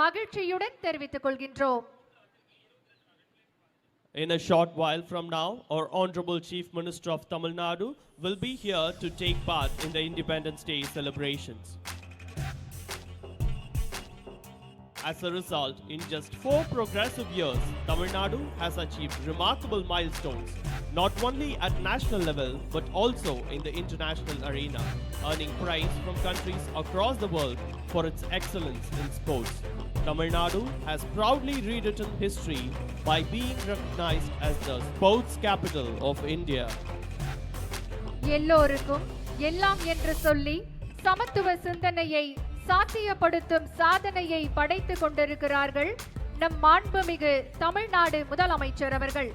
மகிழ்ச்சியுடன் தெரிவித்துக் கொள்கின்றோம் In a short while from now, our Honorable Chief Minister of Tamil Nadu will be here to take part in the Independence Day celebrations. As a result, in just four progressive years, Tamil Nadu has achieved remarkable milestones, not only at national level but also in the international arena, earning praise from countries across the world for its excellence in sports. Tamil Nadu has proudly rewritten history by being recognized as the sports capital of India. எல்லோருக்கும் எல்லாம் என்று சொல்லி சமத்துவ சிந்தனையை சாத்தியப்படுத்தும் சாதனையை படைத்துக் கொண்டிருக்கிறார்கள் நம் மாண்புமிகு தமிழ்நாடு முதலமைச்சர் அவர்கள்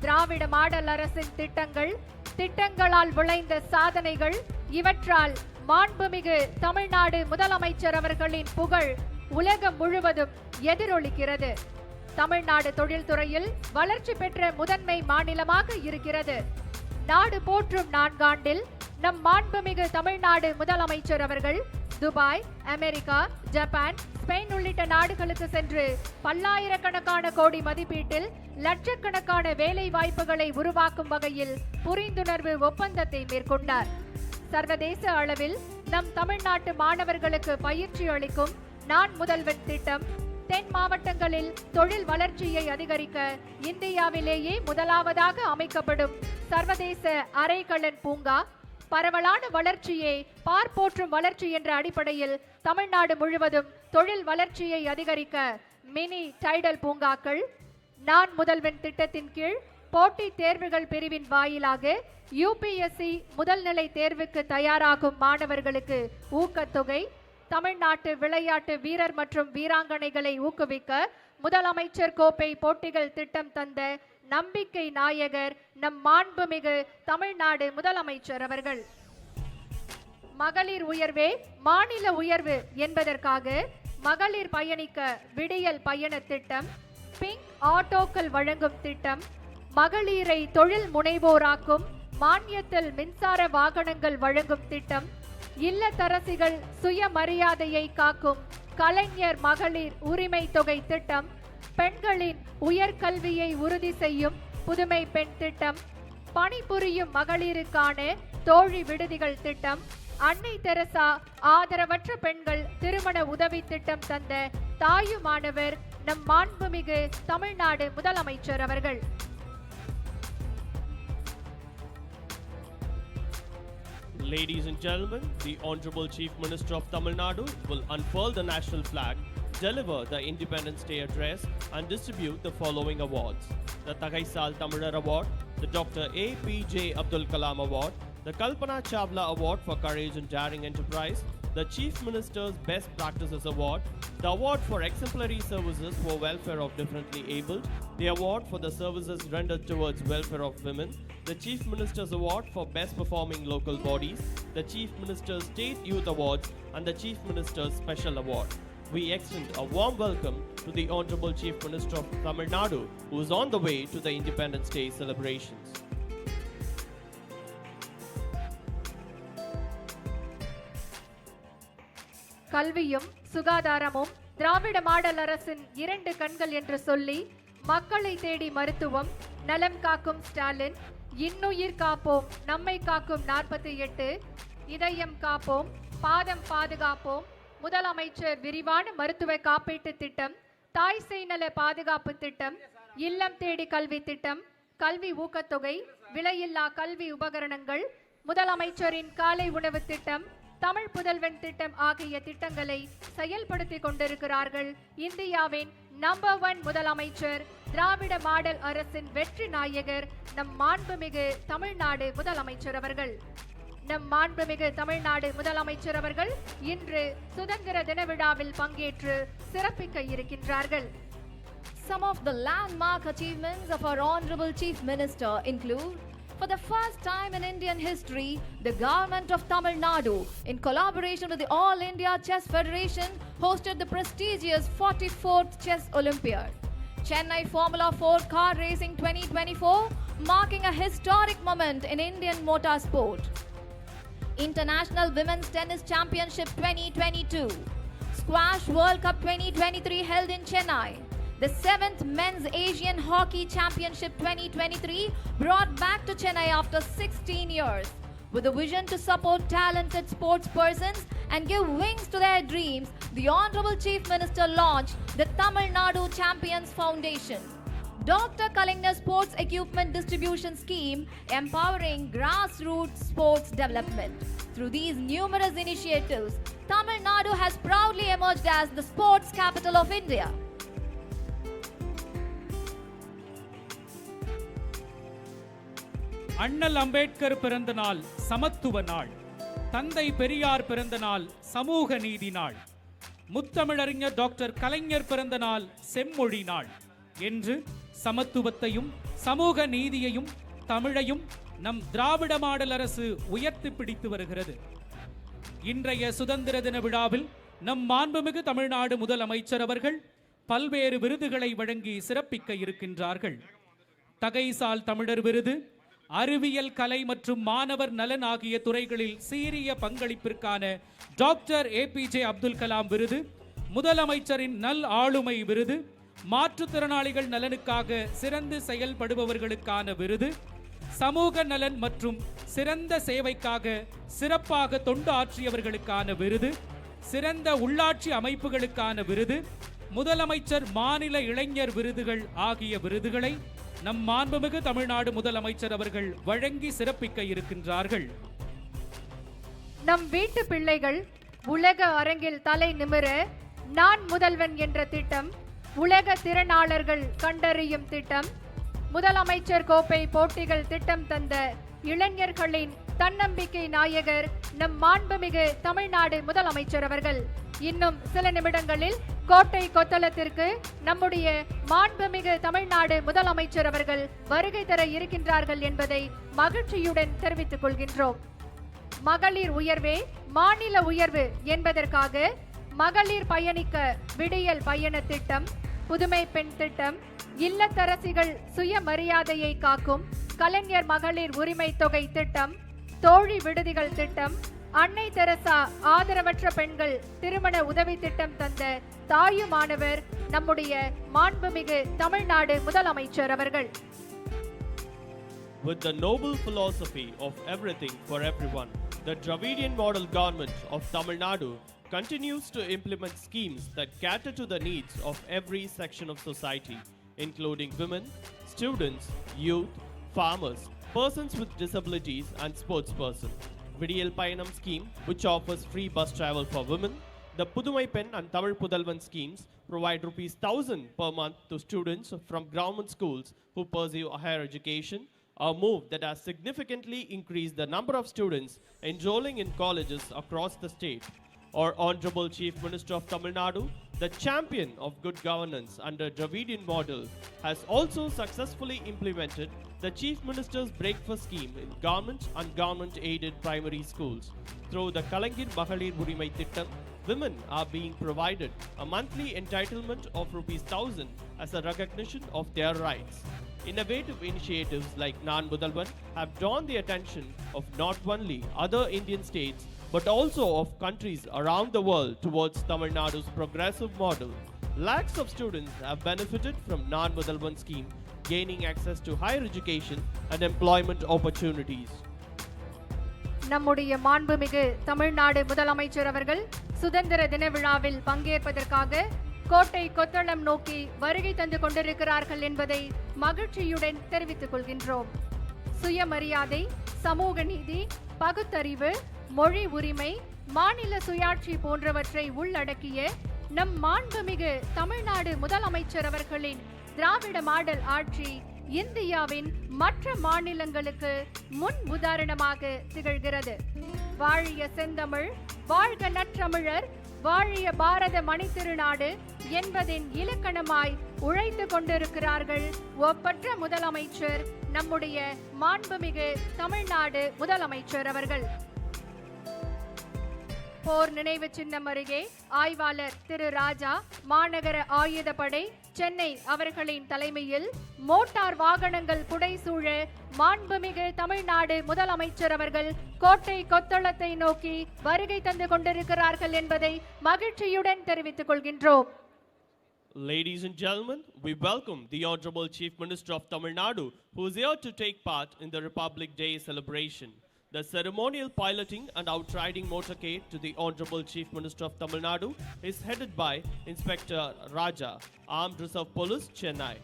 திராவிட மாடல் அரசின் திட்டங்கள் திட்டங்களால் விளைந்த சாதனைகள் இவற்றால் மாண்புமிகு தமிழ்நாடு முதலமைச்சர் அவர்களின் புகழ் உலகம் முழுவதும் எதிரொலிக்கிறது. தமிழ்நாடு தொழில்துறையில் வளர்ச்சி பெற்ற முதன்மை மாநிலமாக இருக்கிறது. நாடு போற்றும் நான்காண்டில் நம் மாண்புமிகு தமிழ்நாடு முதலமைச்சர் அவர்கள் துபாய் அமெரிக்கா ஜப்பான் ஸ்பெயின் உள்ளிட்ட நாடுகளுக்கு சென்று பல்லாயிரக்கணக்கான கோடி மதிப்பீட்டில் லட்சக்கணக்கான வேலை வாய்ப்புகளை உருவாக்கும் வகையில் புரிந்துணர்வு ஒப்பந்தத்தை மேற்கொண்டார். சர்வதேச அளவில் நம் தமிழ்நாட்டு மாணவர்களுக்கு பயிற்சி அளிக்கும் நான் முதல்வன் திட்டம். தென் மாவட்டங்களில் தொழில் வளர்ச்சியை அதிகரிக்க இந்தியாவிலேயே முதலாவதாக அமைக்கப்படும் சர்வதேச அரைக்கலன் பூங்கா. பரவலான வளர்ச்சியே பார்ப்போற்றும் வளர்ச்சி என்ற அடிப்படையில் தமிழ்நாடு முழுவதும் தொழில் வளர்ச்சியை அதிகரிக்க மினி டைடல் பூங்காக்கள். நான் முதல்வன் திட்டத்தின் கீழ் போட்டித் தேர்வுகள் பிரிவின் வாயிலாக யூபிஎஸ்சி முதல்நிலை தேர்வுக்கு தயாராகும் மாணவர்களுக்கு ஊக்கத்தொகை தமிழ்நாட்டு விளையாட்டு வீரர் மற்றும் வீராங்கனைகளை ஊக்குவிக்க முதலமைச்சர் கோப்பை போட்டிகள் திட்டம் தந்த நம்பிக்கை நாயகர் நம் மாண்புமிகு தமிழ்நாடு முதலமைச்சர் அவர்கள். மகளிர் உயர்வே மாநில உயர்வு என்பதற்காக மகளிர் பயணிக்க விடியல் பயண திட்டம் பிங்க் ஆட்டோக்கள் வழங்கும் திட்டம் மகளிரை தொழில் முனைவோராக்கும் மானியத்தில் மின்சார வாகனங்கள் வழங்கும் திட்டம் இல்லத்தரசிகள் சுயமரியாதையை காக்கும் கலைஞர் மகளிர் உரிமை தொகை திட்டம் பெண்களின் உயர்கல்வியை உறுதி செய்யும் புதுமை பெண் திட்டம் பணிபுரியும் மகளிருக்கான தோழி விடுதிகள் திட்டம் அன்னை தெரசா ஆதரவற்ற பெண்கள் திருமண உதவி திட்டம் தந்த தாயுமானவர் நம் மாண்புமிகு தமிழ்நாடு முதலமைச்சர் அவர்கள். Ladies and gentlemen, the Honorable Chief Minister of Tamil Nadu will unfurl the national flag, deliver the Independence Day address, and distribute the following awards the Tagaisal Tamilar Award, the Dr. A. P. J. Abdul Kalam Award, the Kalpana Chawla Award for Courage and Daring Enterprise, the Chief Minister's Best Practices Award, the Award for Exemplary Services for Welfare of Differently Abled, the Award for the Services Rendered Towards Welfare of Women, the Chief Minister's Award for Best Performing Local Bodies, the Chief Minister's State Youth Awards, and the Chief Minister's Special Award. We extend a warm welcome to the Honorable Chief Minister of Tamil Nadu, who is on the way to the Independence Day celebrations. கல்வியும் சுகாதாரமும் திராவிட model அரசின் இரண்டு கண்கள் என்று சொல்லி மக்களை தேடி மருத்துவம் நலம் காக்கும் ஸ்டாலின் இன்னுயிர் காப்போம் நம்மை காக்கும் நாற்பத்தி எட்டு இதயம் காப்போம் பாதம் பாதுகாப்போம். முதலமைச்சர் விரிவான மருத்துவ காப்பீட்டு திட்டம் தாய் செய்நல பாதுகாப்பு திட்டம் இல்லம் தேடி கல்வி திட்டம் கல்வி ஊக்கத்தொகை விலையில்லா கல்வி உபகரணங்கள் முதலமைச்சரின் காலை உணவு திட்டம் தமிழ் புதல்வன் திட்டம் ஆகிய திட்டங்களை செயல்படுத்தி கொண்டிருக்கிறார்கள் இந்தியாவின் நம்பர் ஒன் முதலமைச்சர் திராவிட மாடல் அரசின் வெற்றி நாயகர் நம் மாண்புமிகு தமிழ்நாடு முதலமைச்சர் அவர்கள். நம் மாண்புமிகு தமிழ்நாடு முதலமைச்சர் அவர்கள் இன்று சுதந்திர தின விழாவில் பங்கேற்று சிறப்பிக்க இருக்கின்றார்கள். Some of the landmark achievements of our Honorable Chief Minister include For the first time in Indian history, the government of Tamil Nadu, in collaboration with the All India Chess Federation, hosted the prestigious 44th Chess Olympiad. Chennai Formula 4 Car Racing 2024, marking a historic moment in Indian motorsport. International Women's Tennis Championship 2022. Squash World Cup 2023 held in Chennai. The seventh Men's Asian Hockey Championship 2023 brought back to Chennai after 16 years. With a vision to support talented sports persons and give wings to their dreams, the Honorable Chief Minister launched the Tamil Nadu Champions Foundation. Dr. Kalingner Sports Equipment Distribution Scheme empowering grassroots sports development. Through these numerous initiatives, Tamil Nadu has proudly emerged as the sports capital of India. அண்ணல் அம்பேத்கர் பிறந்த நாள் சமத்துவ நாள். தந்தை பெரியார் பிறந்த நாள் சமூக நீதி நாள். முத்தமிழறிஞர் டாக்டர் கலைஞர் பிறந்த நாள் செம்மொழி நாள். என்று சமத்துவத்தையும் சமூக நீதியையும் தமிழையும் நம் திராவிட மாடல் அரசு உயர்த்தி பிடித்து வருகிறது. இன்றைய சுதந்திர தின விழாவில் நம் மாண்புமிகு தமிழ்நாடு முதலமைச்சர் அவர்கள் பல்வேறு விருதுகளை வழங்கி சிறப்பிக்க இருக்கின்றார்கள். தகைசால் தமிழர் விருது அறிவியல் கலை மற்றும் மாணவர் நலன் ஆகிய துறைகளில் சீரிய பங்களிப்பிற்கான டாக்டர் ஏபிஜே அப்துல் கலாம் விருது முதலமைச்சரின் நல் ஆளுமை விருது மாற்றுத்திறனாளிகள் நலனுக்காக சிறந்து செயல்படுபவர்களுக்கான விருது சமூக நலன் மற்றும் சிறந்த சேவைக்காக சிறப்பாக தொண்டு ஆற்றியவர்களுக்கான விருது சிறந்த உள்ளாட்சி அமைப்புகளுக்கான விருது முதலமைச்சர் மாநில இளைஞர் விருதுகள் ஆகிய விருதுகளை நம் மாண்புமிகு தமிழ்நாடு முதலமைச்சர் அவர்கள் வழங்கி சிறப்பிக்க இருக்கின்றார்கள். நம் வீட்டு பிள்ளைகள் உலக அரங்கில் தலை நிமிர நான் முதல்வன் என்ற திட்டம் உலக திறனாளர்கள் கண்டறியும் திட்டம் முதலமைச்சர் கோப்பை போட்டிகள் திட்டம் தந்த இளைஞர்களின் தன்னம்பிக்கை நாயகர் நம் மாண்புமிகு தமிழ்நாடு முதலமைச்சர் அவர்கள். இன்னும் சில நிமிடங்களில் கோட்டை கொத்தளத்திற்கு நம்முடைய மாண்புமிகு தமிழ்நாடு முதலமைச்சர் அவர்கள் வருகை தர இருக்கின்றார்கள் என்பதை மகிழ்ச்சியுடன் தெரிவித்துக் கொள்கின்றோம். மகளிர் உயர்வே மாநில உயர்வு என்பதற்காக மகளிர் பயணிக்க விடியல் பயண திட்டம் புதுமை பெண் திட்டம் இல்லத்தரசிகள் சுயமரியாதையை காக்கும் கலைஞர் மகளிர் உரிமை தொகை திட்டம் தோழி விடுதிகள் திட்டம் அன்னை தெரசா ஆதரவற்ற பெண்கள் திருமண உதவி திட்டம் தந்த தாயுமானவர் நம்முடைய மாண்புமிகு தமிழ்நாடு முதலமைச்சர் அவர்கள் With the noble philosophy of everything for everyone, the Dravidian model government of Tamil Nadu continues to implement schemes that cater to the needs of every section of society, including women, students, youth, farmers, persons with disabilities, and sportspersons. Vidiyal Payanam scheme, which offers free bus travel for women, the Pudumai Pen and Tamil Pudalvan schemes provide rupees 1000 per month to students from government schools who pursue a higher education, a move that has significantly increased the number of students enrolling in colleges across the state. Our Honorable Chief Minister of Tamil Nadu, the champion of good governance under Dravidian model, has also successfully implemented the Chief Minister's breakfast scheme in government and government aided primary schools. Through the Kalangir Mahalir Urimai Tittam, women are being provided a monthly entitlement of rupees 1000 as a recognition of their rights. Innovative initiatives like Nan Budalban have drawn the attention of not only other Indian states but also of countries around the world towards Tamil Nadu's progressive model. Lakhs of students have benefited from Nan Budalvan scheme, gaining access to higher education and employment opportunities. நம்முடைய மாண்புமிகு தமிழ்நாடு முதலமைச்சர் அவர்கள் சுதந்திர தின விழாவில் பங்கேற்பதற்காக கோட்டை கொத்தளம் நோக்கி வருகை தந்து கொண்டிருக்கிறார்கள் என்பதை மகிழ்ச்சியுடன் தெரிவித்துக் கொள்கின்றோம் சுயமரியாதை சமூக நீதி பகுத்தறிவு மொழி உரிமை மாநில சுயாட்சி போன்றவற்றை உள்ளடக்கிய நம் மாண்புமிகு தமிழ்நாடு முதலமைச்சர் அவர்களின் திராவிட மாடல் ஆட்சி இந்தியாவின் மற்ற மாநிலங்களுக்கு முன் உதாரணமாக திகழ்கிறது. வாழிய செந்தமிழ் வாழ்க நற்றமிழர் வாழிய பாரத மணித்திருநாடு என்பதின் இலக்கணமாய் உழைத்து கொண்டிருக்கிறார்கள் ஒப்பற்ற முதலமைச்சர் நம்முடைய மாண்புமிகு தமிழ்நாடு முதலமைச்சர் அவர்கள். போர் நினைவு சின்னம் அருகே ஆய்வாளர் திரு ராஜா மாநகர ஆயுதப்படை சென்னை அவர்களின் தலைமையில் மோட்டார் வாகனங்கள் புடைசூழ மாண்புமிகு தமிழ்நாடு முதலமைச்சர் அவர்கள் கோட்டை கொத்தளத்தை நோக்கி வருகை தந்து கொண்டிருக்கிறார்கள் என்பதை மகிழ்ச்சியுடன் தெரிவித்துக் கொள்கின்றோம் Ladies and gentlemen, we welcome the Honorable Chief Minister of Tamil Nadu, who is here to take part in the Republic Day celebration. The ceremonial piloting and outriding motorcade to the Honorable Chief Minister of Tamil Nadu is headed by Inspector Raja, Armed Reserve Police, Chennai.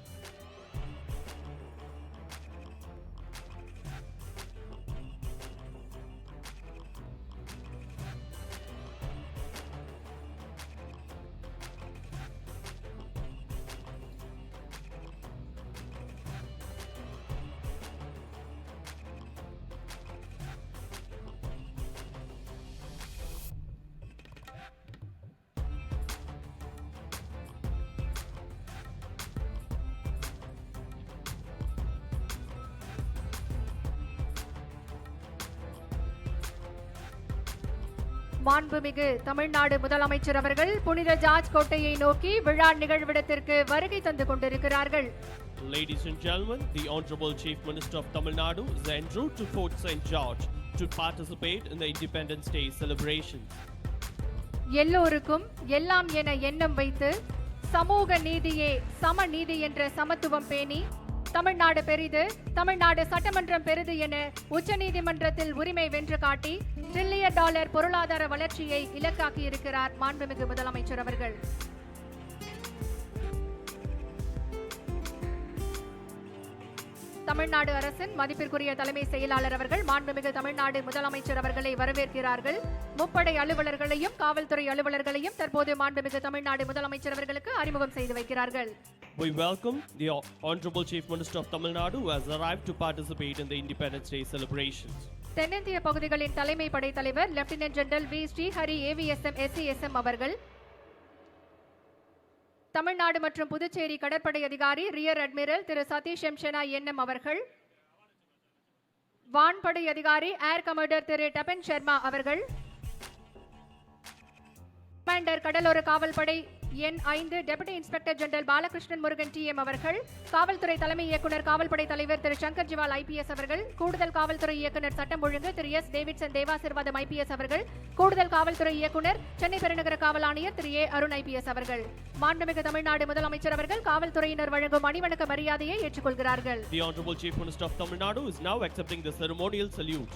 மாண்புமிகு தமிழ்நாடு முதலமைச்சர் அவர்கள் புனித George கோட்டையை நோக்கி விழா நிகழ்விடத்திற்கு வருகை தந்து கொண்டிருக்கிறார்கள் Ladies and gentlemen, the Honorable Chief Minister of Tamil Nadu is en route to Fort St. George to participate in the Independence Day celebrations. எல்லோருக்கும் எல்லாம் என எண்ணம் வைத்து சமூக நீதியே சம நீதி என்ற சமத்துவம் பேணி தமிழ்நாடு பெரிது தமிழ்நாடு சட்டமன்றம் பெரிது என உச்சநீதிமன்றத்தில் உரிமை வென்று காட்டி டிரில்லியன் டாலர் பொருளாதார வளர்ச்சியை இலக்காக்கி இருக்கிறார் மாண்புமிகு முதலமைச்சர் அவர்கள். தமிழ்நாடு அரசின் மதிப்பிற்குரிய தலைமை செயலாளர் அவர்கள் மாண்புமிகு தமிழ்நாடு முதலமைச்சர் அவர்களை வரவேற்கிறார்கள். முப்படை அலுவலர்களையும் காவல்துறை அலுவலர்களையும் தற்போது மாண்புமிகு தமிழ்நாடு முதலமைச்சர் அவர்களுக்கு அறிமுகம் செய்து வைக்கிறார்கள். We welcome the Honorable Chief Minister of Tamil Nadu who has arrived to participate in the Independence Day celebrations. தென்னிந்திய பகுதிகளின் தலைமை படை தலைவர் lieutenant general V Srihari AVSM SCSM அவர்கள் தமிழ்நாடு மற்றும் புதுச்சேரி கடற்படை அதிகாரி ரியர் அட்மிரல் திரு சதீஷ் எம்ஷனா என்எம் அவர்கள் வான்படை அதிகாரி ஏர் கமாண்டர் திரு டபன் சர்மா அவர்கள் கமாண்டர் கடலோர காவல்படை எண் ஐந்து deputy inspector general Balakrishnan Murugan T M அவர்கள் காவல்துறை தலைமை இயக்குனர் காவல்படை தலைவர் திரு சங்கர் ஜிவால் ஐபிஎஸ் அவர்கள் கூடுதல் காவல்துறை இயக்குனர் சட்டம் ஒழுங்கு திரு எஸ் டேவிட்சன் தேவாசிர்வாதம் ஐபிஎஸ் அவர்கள் கூடுதல் காவல்துறை இயக்குனர் சென்னை பெருநகர காவல் ஆணையர் திரு ஏ அருண் ஐபிஎஸ் அவர்கள் மாண்புமிகு தமிழ்நாடு முதலமைச்சர் அவர்கள் காவல்துறையினர் வழங்கும் அணிவணக்க மரியாதையை ஏற்றுக்கொள்கிறார்கள் The Honorable Chief Minister of Tamil Nadu is now accepting the ceremonial salute.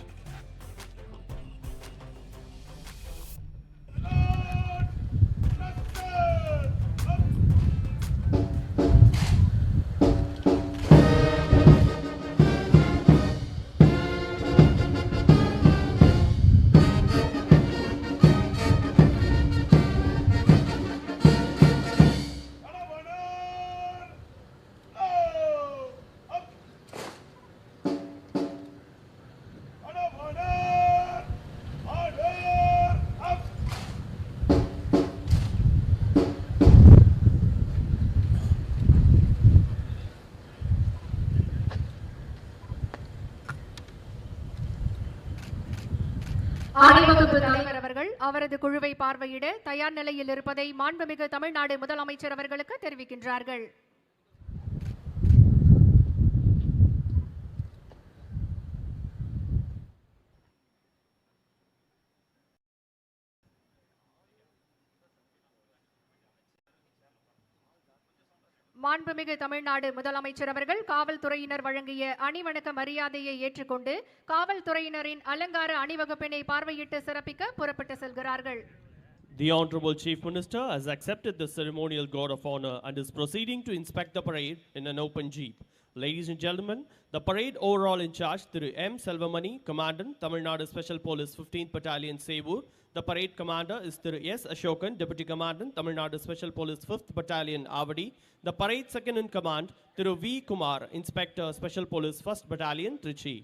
அவரது குழுவை பார்வையிட தயார் நிலையில் இருப்பதை மாண்புமிகு தமிழ்நாடு முதலமைச்சர் அவர்களுக்கு தெரிவிக்கின்றார்கள். மாண்புமிகு தமிழ்நாடு முதலமைச்சர் அவர்கள் காவல்துறையினர் வழங்கிய அணிவணக்க மரியாதையை ஏற்றுக்கொண்டு காவல்துறையினரின் அலங்கார அணிவகுப்பினை பார்வையிட்டு சிறப்பிக்க புறப்பட்டு செல்கிறார்கள் The Honorable Chief Minister has accepted the ceremonial guard of honor and is proceeding to inspect the parade in an open jeep. Ladies and gentlemen, the parade overall in charge Thiru M. Selvamani, Commandant, Tamil Nadu Special Police 15th Battalion, Sevur. The parade commander is Thiru S. Ashokan, Deputy Commandant, Tamil Nadu Special Police 5th Battalion, Avadi. The parade second in command Thiru V. Kumar, Inspector Special Police 1st Battalion, Trichy.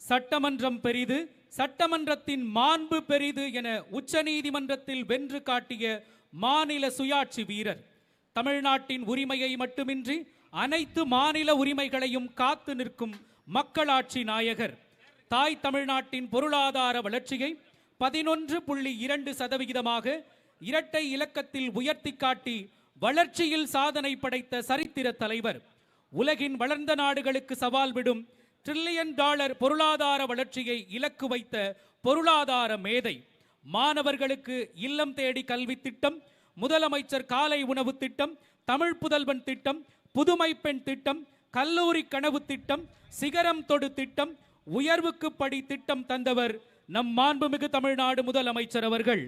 சட்டமன்றம் பெரிது சட்டமன்றத்தின் மாண்பு பெரிது என உச்சநீதிமன்றத்தில் வென்று காட்டிய மாநில சுயாட்சி வீரர் தமிழ்நாட்டின் உரிமையை மட்டுமின்றி அனைத்து மாநில உரிமைகளையும் காத்து நிற்கும் மக்களாட்சி நாயகர் தாய் தமிழ்நாட்டின் பொருளாதார வளர்ச்சியை பதினொன்று புள்ளி இரண்டு சதவிகிதமாக இரட்டை இலக்கத்தில் உயர்த்தி காட்டி வளர்ச்சியில் சாதனை படைத்த சரித்திர தலைவர் உலகின் வளர்ந்த நாடுகளுக்கு சவால் விடும் டிரில்லியன் டாலர் பொருளாதார வளர்ச்சியை இலக்கு வைத்த பொருளாதார மேதை மாணவர்களுக்கு இல்லம் தேடி கல்வி திட்டம் முதலமைச்சர் காலை உணவு திட்டம் தமிழ் புதல்வன் திட்டம் புதுமை பெண் திட்டம் கல்லூரி கனவு திட்டம் சிகரம் தொடு திட்டம் உயர்வுக்கு படி திட்டம் தந்தவர் நம் மாண்புமிகு தமிழ்நாடு முதலமைச்சர் அவர்கள்.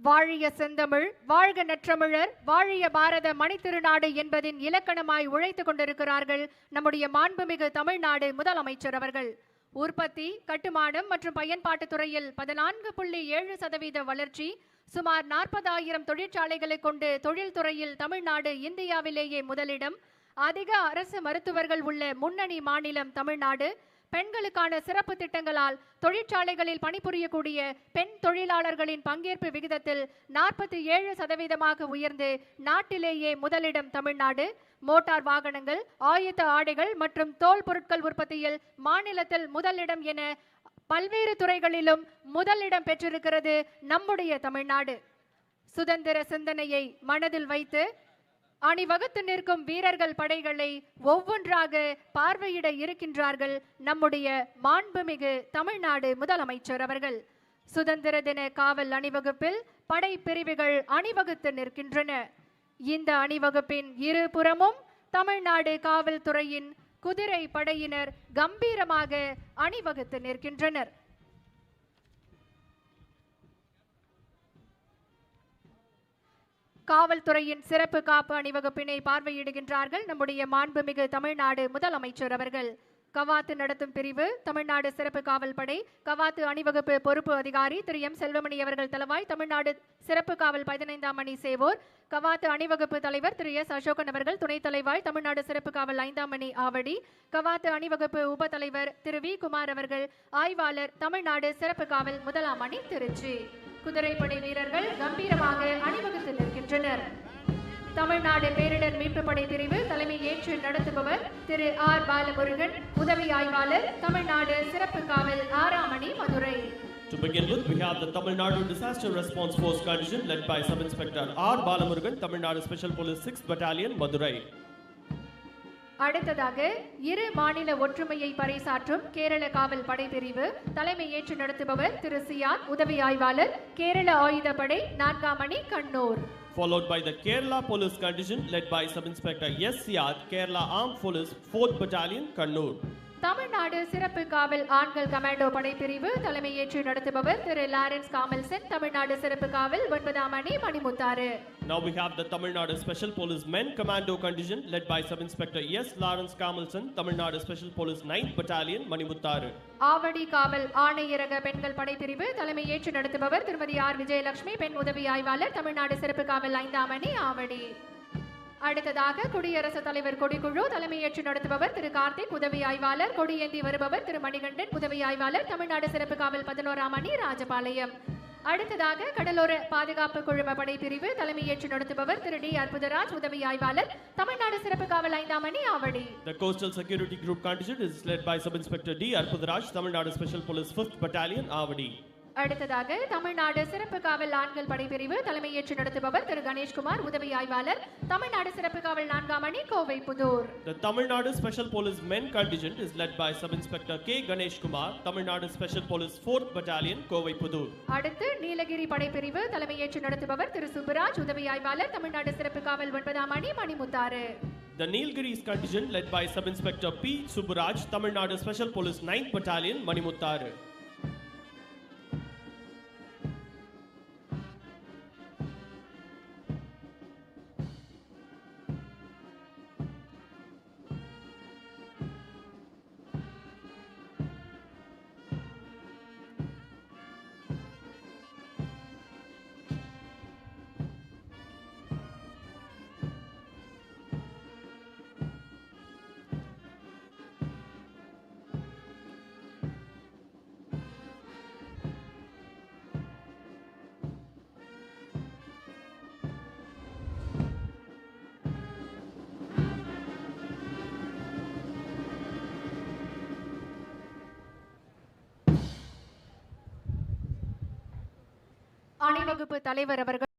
வாழிய செந்தமிழ் வாழ்க நற்றமிழர் வாழிய பாரத மணித்திருநாடு என்பதின் இலக்கணமாய் உழைத்துக் கொண்டிருக்கிறார்கள் நம்முடைய மாண்புமிகு தமிழ்நாடு முதலமைச்சர் அவர்கள். உற்பத்தி கட்டுமானம் மற்றும் பயன்பாட்டு துறையில் பதினான்கு புள்ளி ஏழு சதவீத வளர்ச்சி சுமார் நாற்பதாயிரம் தொழிற்சாலைகளை கொண்டு தொழில்துறையில் தமிழ்நாடு இந்தியாவிலேயே முதலிடம். அதிக அரசு மருத்துவர்கள் உள்ள முன்னணி மாநிலம் தமிழ்நாடு. பெண்களுக்கான சிறப்பு திட்டங்களால் தொழிற்சாலைகளில் பணிபுரியக்கூடிய பெண் தொழிலாளர்களின் பங்கேற்பு விகிதத்தில் நாற்பத்தி ஏழு சதவீதமாக உயர்ந்து நாட்டிலேயே முதலிடம் தமிழ்நாடு. மோட்டார் வாகனங்கள் ஆயுத ஆடைகள் மற்றும் தோல் பொருட்கள் உற்பத்தியில் மாநிலத்தில் முதலிடம் என பல்வேறு துறைகளிலும் முதலிடம் பெற்றிருக்கிறது நம்முடைய தமிழ்நாடு. சுதந்திர சிந்தனையை மனதில் வைத்து அணிவகுத்து நிற்கும் வீரர்கள் படைகளை ஒவ்வொன்றாக பார்வையிட இருக்கின்றார்கள் நம்முடைய மாண்புமிகு தமிழ்நாடு முதலமைச்சர் அவர்கள். சுதந்திர தின காவல் அணிவகுப்பில் படை பிரிவுகள் அணிவகுத்து நிற்கின்றன. இந்த அணிவகுப்பின் இருபுறமும் தமிழ்நாடு காவல்துறையின் குதிரை படையினர் கம்பீரமாக அணிவகுத்து நிற்கின்றனர். காவல்துறையின் சிறப்பு காப்பு அணிவகுப்பினை பார்வையிடுகின்றார்கள் நம்முடைய மாண்புமிகு தமிழ்நாடு முதலமைச்சர் அவர்கள். கவாத்து நடத்தும் பிரிவு தமிழ்நாடு சிறப்பு காவல் படை கவாத்து அணிவகுப்பு பொறுப்பு அதிகாரி திரு. எம். செல்வமணி அவர்கள் தலைவாய் தமிழ்நாடு சிறப்பு காவல் பதினைந்தாம் அணி சேவோர். கவாத்து அணிவகுப்பு தலைவர் திரு. எஸ். அசோகன் அவர்கள் துணைத் தலைவாய் தமிழ்நாடு சிறப்பு காவல் ஐந்தாம் மணி ஆவடி. கவாத்து அணிவகுப்பு உப தலைவர் திரு. வி. குமார் அவர்கள் ஆய்வாளர் தமிழ்நாடு சிறப்பு காவல் முதலாம் அணி திருச்சி. குதிரைப்படை வீரர்கள் கம்பீரமாக அணிவகுத்து நிற்கின்றனர் தமிழ்நாடு பேரிடர் மீட்பு படை பிரிவு தலைமை ஏற்று நடத்துபவர் திரு ஆர் பாலமுருகன் உதவி ஆய்வாளர் தமிழ்நாடு சிறப்பு காவல் ஆறாம் Madurai To begin with, we have the Tamil Nadu Disaster Response Force contingent led by Sub-Inspector R. Balamurgan, Tamil Nadu Special Police 6th Battalion, Madurai. அடுத்ததாக இரு மாநில ஒற்றுமையை பறைசாற்றும் கேரள காவல் படை பிரிவு தலைமை ஏற்று நடத்துபவர் திரு சியான் உதவி ஆய்வாளர் கேரள ஆயுதப்படை நான்காம் அணி Kannur Followed by the Kerala Police contingent led by Sub-Inspector S. Siad, Kerala Armed Police 4th Battalion, Kannur. Tamil Nadu சிறப்பு காவல் ஆண்கள் கமாண்டோ படைப்பிரிவு தலைமை ஏற்று நடத்துபவர் திரு லாரன்ஸ் காமல்சன் தமிழ்நாடு சிறப்பு காவல் ஒன்பதாம் அணி Manimuthar Now we have the Tamil Nadu Special Police Men Commando contingent led by Sub-Inspector S. Lawrence Kamalson, Tamil Nadu Special Police 9th Battalion, Manimuttaru. Avadi காவல் ஆணையரக பெண்கள் படைப்பிரிவு தலைமை ஏற்று நடத்துபவர் திருமதி ஆர் விஜயலட்சுமி பெண் உதவி ஆய்வாளர் தமிழ்நாடு சிறப்பு காவல் ஐந்தாம் அணி ஆவடி அடுத்ததாக குடியரசுத் தலைவர் கொடிக்குழு தலைமையேற்று நடத்துபவர் திரு கார்த்திக் உதவி ஆய்வாளர் கொடியேந்தி வருபவர் திரு மணிகண்டன் உதவி ஆய்வாளர் தமிழ்நாடு சிறப்பு காவல் பதினோராம் அணி ராஜபாளையம் அடுத்ததாக கடலோர பாதுகாப்பு குழும படைப்பிரிவு தலைமையேற்று நடத்துபவர் திரு டி அற்புதராஜ் உதவி ஆய்வாளர் தமிழ்நாடு சிறப்பு காவல் ஐந்தாம் அணி Avadi The Coastal Security Group contingent is led by Sub-Inspector D. Arpudaraj, Tamil Nadu Special Police 5th Battalion, Avadi. அடுத்ததாக தமிழ்நாடு சிறப்பு காவல் ஆண்கள் படைப்பிரிவு தலைமையேற்று நடத்துபவர் திரு கணேஷ்குமார் உதவி ஆய்வாளர் தமிழ்நாடு சிறப்பு காவல் நான்காம் அணி Kovai Pudur The Special Police Men contingent is led by Sub-Inspector K. Ganesh Kumar, Tamil Nadu Special Police 4th Battalion, Kovai Pudur. அடுத்து நீலகிரி படைப்பிரிவு தலைமையேற்று நடத்துபவர் திரு சுப்புராஜ் உதவி ஆய்வாளர் தமிழ்நாடு சிறப்பு காவல் ஒன்பதாம் அணி Manimuthar The Nilgiris contingent led by Sub-Inspector P. Subburaj, Tamil Nadu Special Police 9th Battalion, Manimuttaru. வகுப்பு தலைவர் அவர்கள்